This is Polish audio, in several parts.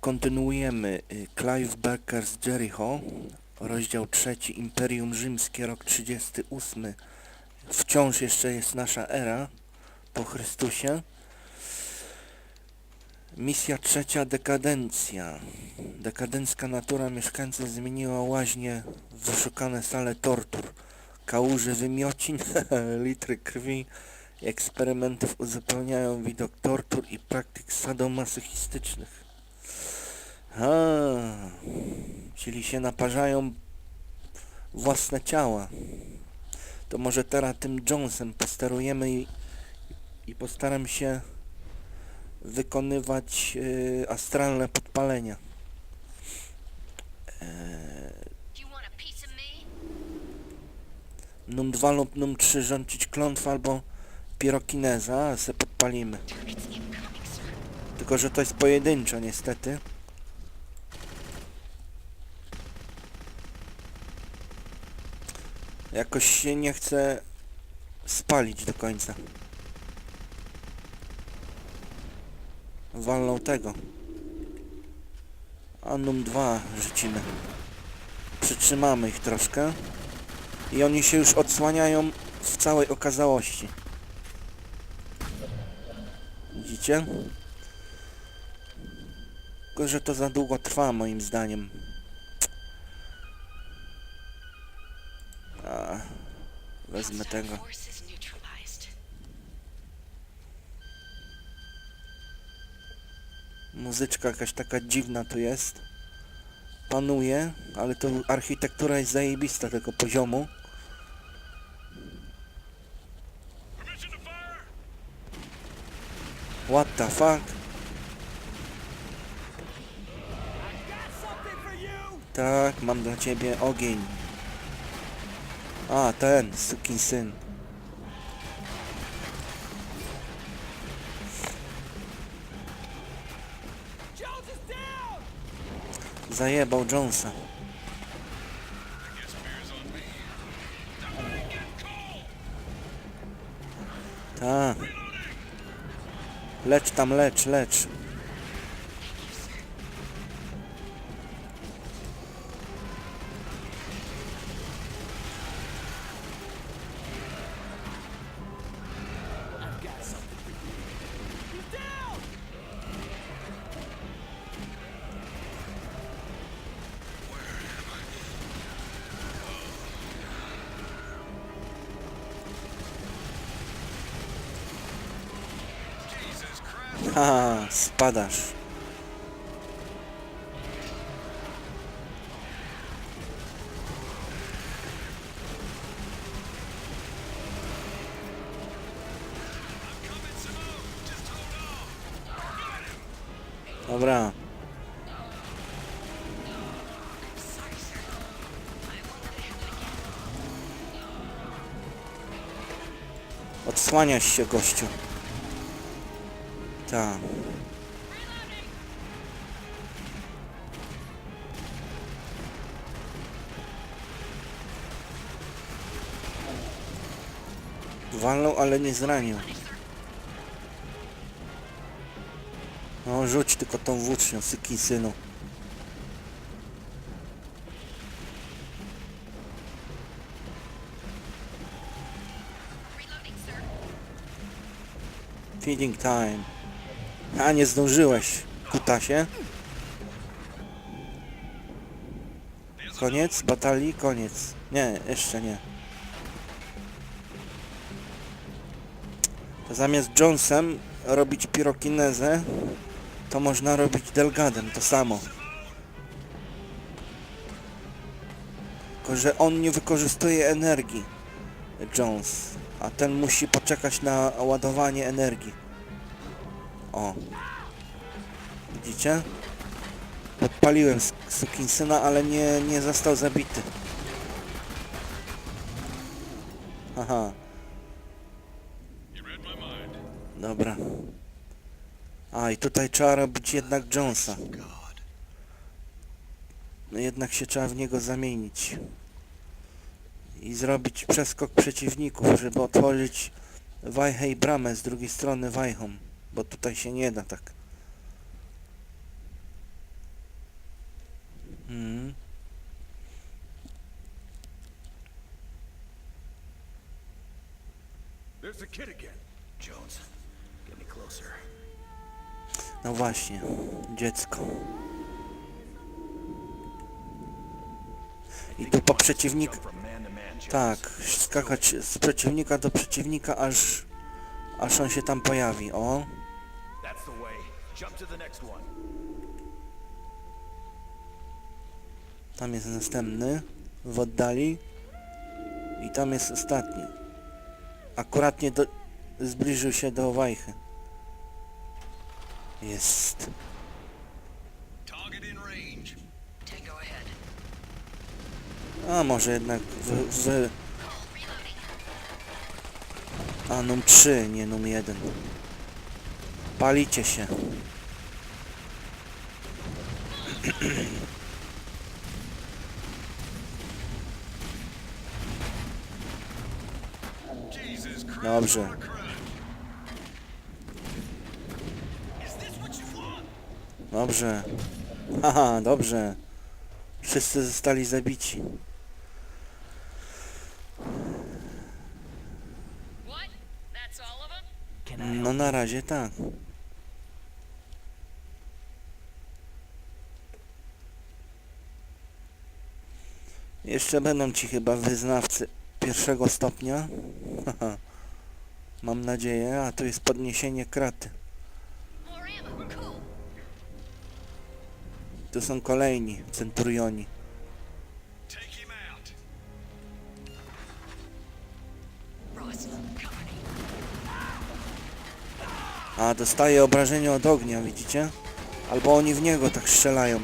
kontynuujemy y, Clive Barker's Jericho, rozdział trzeci Imperium Rzymskie, rok 38. Wciąż jeszcze jest nasza era po Chrystusie. Misja trzecia dekadencja. Dekadencka natura mieszkańców zmieniła łaźnie w wyszukane sale tortur. Kałuże wymiocin, litry krwi eksperymentów uzupełniają widok tortur i praktyk sadomasochistycznych. A, czyli się naparzają własne ciała. To może teraz tym Jonesem posterujemy i, i postaram się wykonywać y, astralne podpalenia. Me? num 2 lub num 3 rządzić klątwa albo pirokineza, se podpalimy. Tylko, że to jest pojedynczo niestety. Jakoś się nie chce spalić do końca. Walną tego. A num 2 rzucimy. Przytrzymamy ich troszkę. I oni się już odsłaniają w całej okazałości. Widzicie? Tylko, że to za długo trwa moim zdaniem. A, wezmę tego. Muzyczka jakaś taka dziwna tu jest. Panuje, ale to architektura jest zajebista tego poziomu. What the fuck? Tak, mam dla ciebie ogień. A, ten, syn. Zajebał Jonesa. Lecz tam, lecz, lecz. Haha, spadasz. Dobra. Odsłaniasz się, gościu. Tak. Walnął, ale nie zranił. No rzuć tylko tą włócznią, syki synu. Feeding time. A nie zdążyłeś, kutasie. Koniec batalii? Koniec. Nie, jeszcze nie. Zamiast Jonesem robić pirokinezę, to można robić Delgadem, to samo. Tylko, że on nie wykorzystuje energii, Jones, a ten musi poczekać na ładowanie energii. O. Widzicie? Podpaliłem sukinsyna, ale nie, nie został zabity. Aha. Dobra. A i tutaj trzeba robić jednak Jonesa. No jednak się trzeba w niego zamienić. I zrobić przeskok przeciwników, żeby otworzyć Wajhej bramę z drugiej strony Wajchą. Bo tutaj się nie da tak. Hmm. No właśnie, dziecko. I tu po przeciwnik... Tak, skakać z przeciwnika do przeciwnika, aż... Aż on się tam pojawi, o. Jump to the next one. Tam jest następny, w oddali. I tam jest ostatni. Akuratnie do... zbliżył się do wajchy. Jest. Target in range. Tango ahead. A może jednak w... w... A, num 3, nie num 1. Palicie się. Dobrze. Dobrze. Haha, dobrze. Wszyscy zostali zabici. No na razie tak. Jeszcze będą ci chyba wyznawcy pierwszego stopnia. Mam nadzieję, a tu jest podniesienie kraty. Tu są kolejni centurioni. A, dostaje obrażenia od ognia, widzicie? Albo oni w niego tak strzelają.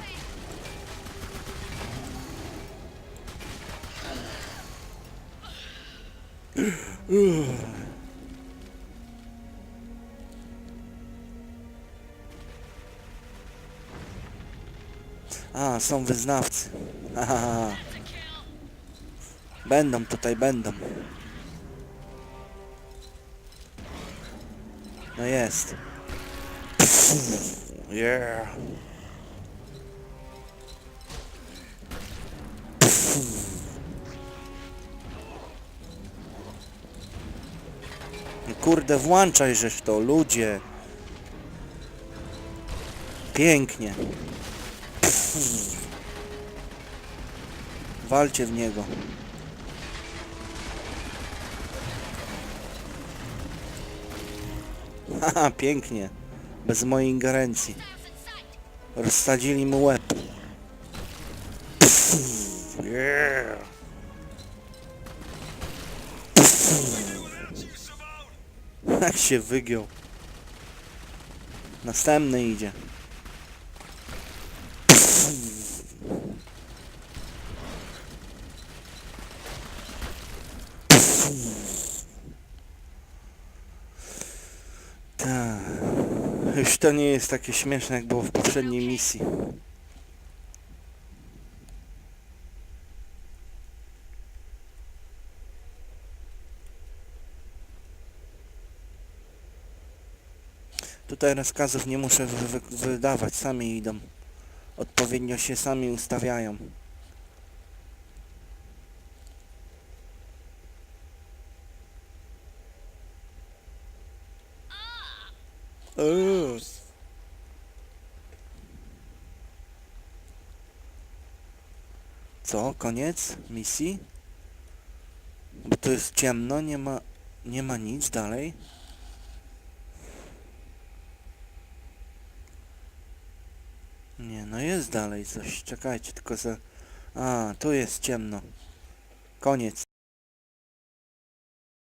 A, są wyznawcy. Haha. Będą tutaj, będą. No jest. Yeah. Kurde, włączaj żeś to, ludzie. Pięknie. Walcie w niego. Haha, pięknie. Bez mojej ingerencji. Rozsadzili mu łeb. Yeah. Jak się wygiął. Następny idzie. Tak. Już to nie jest takie śmieszne jak było w poprzedniej misji. Tutaj rozkazów nie muszę wy wy wydawać, sami idą. Odpowiednio się sami ustawiają. Eee. Co? Koniec misji? Bo to jest ciemno, nie ma, nie ma nic dalej. Nie, no jest dalej coś. Czekajcie, tylko za... A, tu jest ciemno. Koniec.